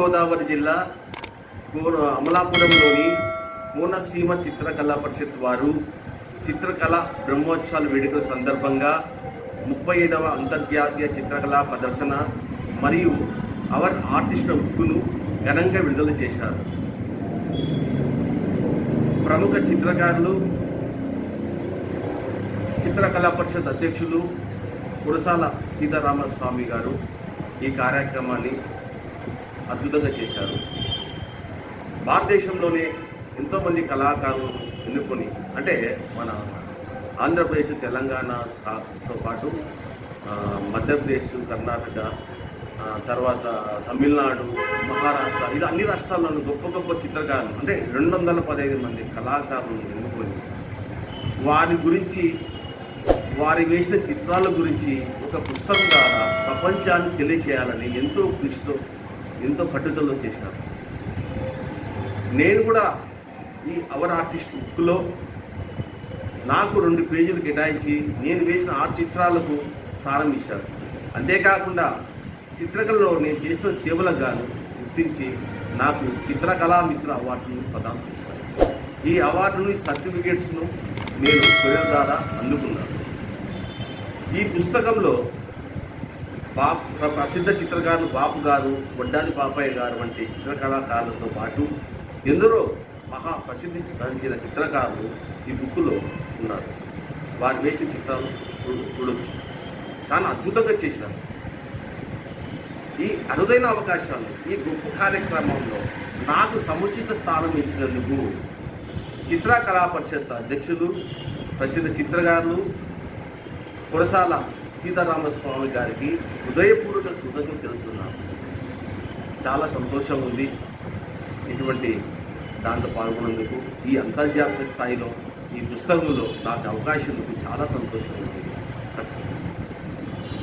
గోదావరి జిల్లా కోన- అమలాపురంలోని కోనసీమ చిత్రకళా పరిషత్ వారు చిత్రకళ బ్రహ్మోత్సవాల వేడుకల సందర్భంగా ముప్పై ఐదవ అంతర్జాతీయ చిత్రకళా ప్రదర్శన మరియు అవర్ ఆర్టిస్టుల ఉక్కును ఘనంగా విడుదల చేశారు. ప్రముఖ చిత్రకారులు చిత్రకళా పరిషత్ అధ్యక్షులు కురసాల సీతారామస్వామి గారు ఈ కార్యక్రమాన్ని అద్భుతంగా చేశారు. భారతదేశంలోనే ఎంతోమంది కళాకారులను ఎన్నుకొని అంటే మన ఆంధ్రప్రదేశ్ తెలంగాణతో పాటు మధ్యప్రదేశ్ కర్ణాటక తర్వాత తమిళనాడు మహారాష్ట్ర ఇలా అన్ని రాష్ట్రాల్లోనూ గొప్ప గొప్ప చిత్రకారులు అంటే రెండు వందల పదహైదు మంది కళాకారులను ఎన్నుకొని వారి గురించి వారి వేసిన చిత్రాల గురించి ఒక పుస్తకం ద్వారా ప్రపంచాన్ని తెలియచేయాలని ఎంతో కృషితో ఎంతో పట్టుదలలో చేశారు. నేను కూడా ఈ అవర్ ఆర్టిస్ట్ బుక్లో నాకు రెండు పేజీలు కేటాయించి నేను వేసిన ఆ చిత్రాలకు స్థానం ఇచ్చారు. అంతేకాకుండా చిత్రకళలో నేను చేసిన సేవలకు గాను గుర్తించి నాకు చిత్రకళామిత్ర అవార్డును ప్రదానం చేశారు. ఈ అవార్డుని సర్టిఫికేట్స్ను నేను స్వయం ద్వారా అందుకున్నాను. ఈ పుస్తకంలో బాప్ ప్ర- ప్రసిద్ధ చిత్రకారులు బాపు గారు వడ్డాది బాపయ్య గారు వంటి చిత్రకళాకారులతో పాటు ఎందరో మహా ప్రసిద్ధి గాంచిన చిత్రకారులు ఈ బుక్లో ఉన్నారు. వారు వేసిన చిత్రాలు చూడొచ్చు. చాలా అద్భుతంగా చేశారు. ఈ అరుదైన అవకాశాలు ఈ గొప్ప కార్యక్రమంలో నాకు సముచిత స్థానం ఇచ్చినందుకు చిత్రకళా పరిషత్ అధ్యక్షులు ప్రసిద్ధ చిత్రకారులు కురసాల సీతారామస్వామి గారికి హృదయపూర్వక కృతజ్ఞత తెలుపుతున్నాను. చాలా సంతోషం ఉంది ఇటువంటి దాంట్లో పాల్గొన్నందుకు. ఈ అంతర్జాతీయ స్థాయిలో ఈ పుస్తకంలో నాకు అవకాశం చాలా సంతోషం ఉంది.